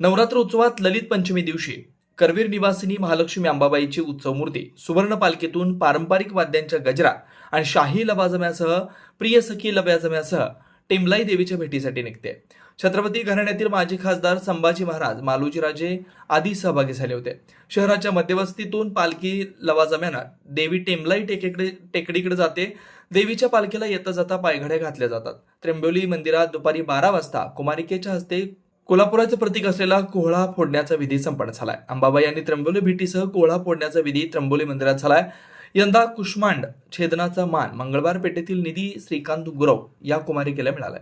नवरात्र उत्सवात ललित पंचमी दिवशी करवीर निवासिनी महालक्ष्मी अंबाबाईची उत्सव मूर्ती सुवर्ण पालखीतून पारंपरिक वाद्यांच्या गजरा आणि शाही लवाजम्यासह प्रिय सखी लवाजम्यासह टेमलाई देवीच्या भेटीसाठी निघते. छत्रपती घराण्यातील माजी खासदार संभाजी महाराज मालोजीराजे आदी सहभागी झाले होते. शहराच्या मध्यवस्तीतून पालखी लवाजम्यानं देवी टेमलाई टेकडे टेकडीकडे जाते देवीच्या पालखीला येता जाता पायघड्या घातल्या जातात. त्र्यंबोली मंदिरात दुपारी बारा वाजता कुमारिकेच्या हस्ते कोल्हापुराचं प्रतीक असलेला कोहळा फोडण्याचा विधी संपन्न झालाय. अंबाबाई यांनी त्र्यंबोली भेटीसह कोहळा फोडण्याचा विधी त्र्यंबोली मंदिरात झालाय. यंदा कुष्मांड छेदनाचा मान मंगळवार पेठेतील निधी श्रीकांत गुरव या कुमारिकेला मिळालाय.